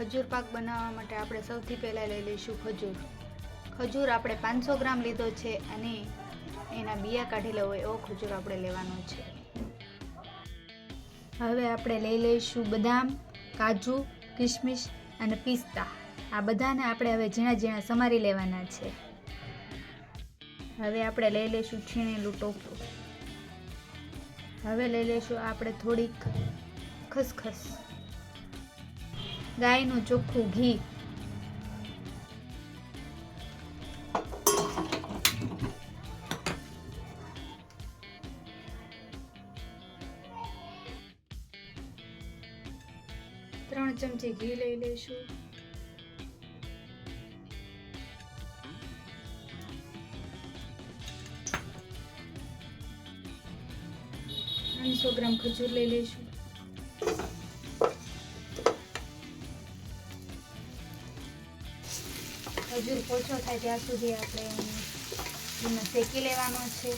ખજૂર પાક બનાવવા માટે આપણે સૌથી પહેલાં લઈ લઈશું ખજૂર. ખજૂર આપણે પાંચસો ગ્રામ લીધો છે અને એના બિયા કાઢેલા હોય એવો ખજૂર આપણે લેવાનો છે. હવે આપણે લઈ લઈશું બદામ, કાજુ કિશમિશ અને પિસ્તા. આ બધાને આપણે હવે ઝીણા ઝીણા સમારી લેવાના છે. હવે આપણે લઈ લઈશું છીણેલું ટોપરું હવે લઈ લઈશું આપણે થોડીક ખસખસ. ગાયનું ચોખ્ખું ઘી. ત્રણ ચમચી ઘી લઈ લઈશું. ત્રણસો ગ્રામ ખજૂર લઈ લઈશું. ખજૂર પોચો થાય ત્યાં સુધી આપણે એને શેકી લેવાનો છે.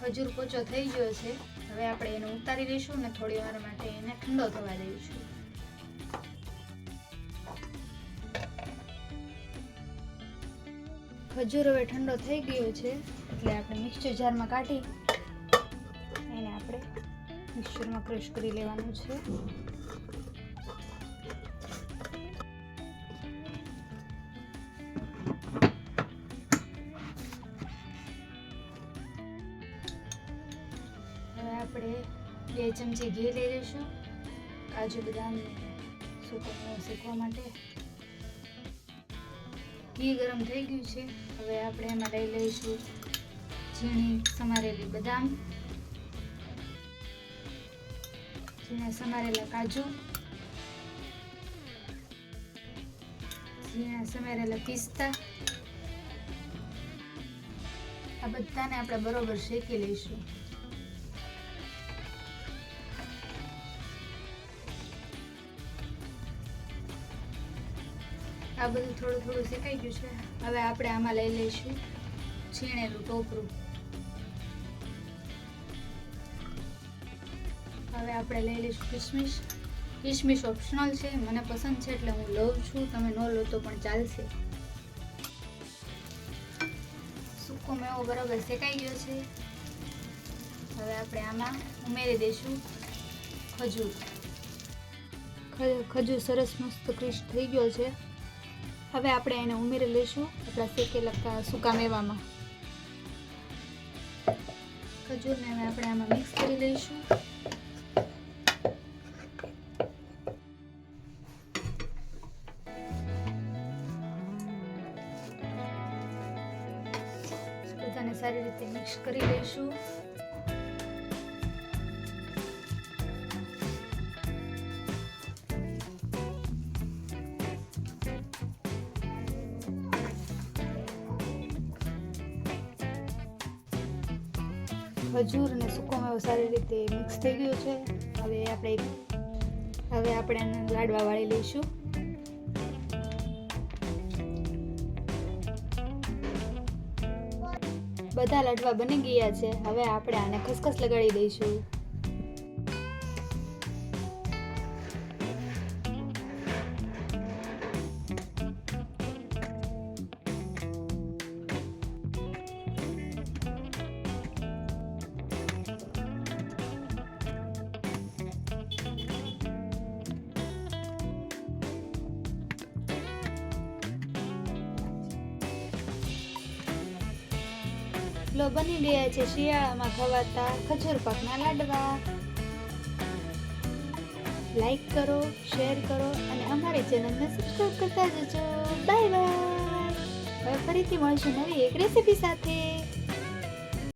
ખજૂર પોચો થઈ ગયો છે. હવે આપણે એને ઉતારી દઈશું અને થોડી વાર માટે એને ઠંડો થવા દઈશું. ખજૂર હવે ઠંડો થઈ ગયો છે, એટલે આપણે મિક્સચર જારમાં કાઢી એને આપણે મિક્સરમાં ક્રશ કરી લેવાનું છે. બે ચમચી ઘી લઈ લઈશું, કાજુ બદામ સૂકો મેવો શેકવા માટે. ઘી ગરમ થઈ ગયું છે. હવે આપણે એમાં લઈ લઈશું ઝીણી સમારેલી બદામ. ઝીણા સમારેલા કાજુ. ઝીણા સમારેલા પિસ્તા. આ બધાને આપણે બરોબર શેકી લઈશું. આ બધું થોડું થોડું શેકાઈ ગયું છે. હવે આપણે આમાં લઈ લઈશું છીણેલું ટોપરું. હવે આપણે લઈ લઈશું કિશમિશ કિશમિશ ઓપ્શનલ છે, મને પસંદ છે એટલે હું લઉં છું. તમે ન લો તો પણ ચાલશે. સૂકો મેવો બરાબર શેકાઈ ગયો છે. હવે આપણે આમાં ઉમેરી દઈશું ખજૂર. ખજૂર સરસ મસ્ત ક્રિશ થઈ ગયો છે. હવે આપણે એને ઉમેરી લઈશું આપણા શેકેલા સૂકા મેવામાં. ખજૂરને હવે આપણે આમાં મિક્સ કરી લઈશું. બધાને સારી રીતે મિક્સ કરી લઈશું. ખજૂર અને સૂકો મેવો સારી રીતે મિક્સ થઈ ગયો છે. હવે આપણે હવે આપણે એને લાડવા વાળી લઈશું. બધા લાડવા બની ગયા છે. હવે આપણે આને ખસખસ લગાડી દઈશું. લો, બની ગયા છે શિયાળામાં ખવાતા ખજૂર પાકના લાડવા. લાઈક કરો શેર કરો અને અમારી ચેનલને સબસ્ક્રાઈબ કરતા જજો. બાય બાય હવે ફરીથી મળશું નવી એક રેસીપી સાથે.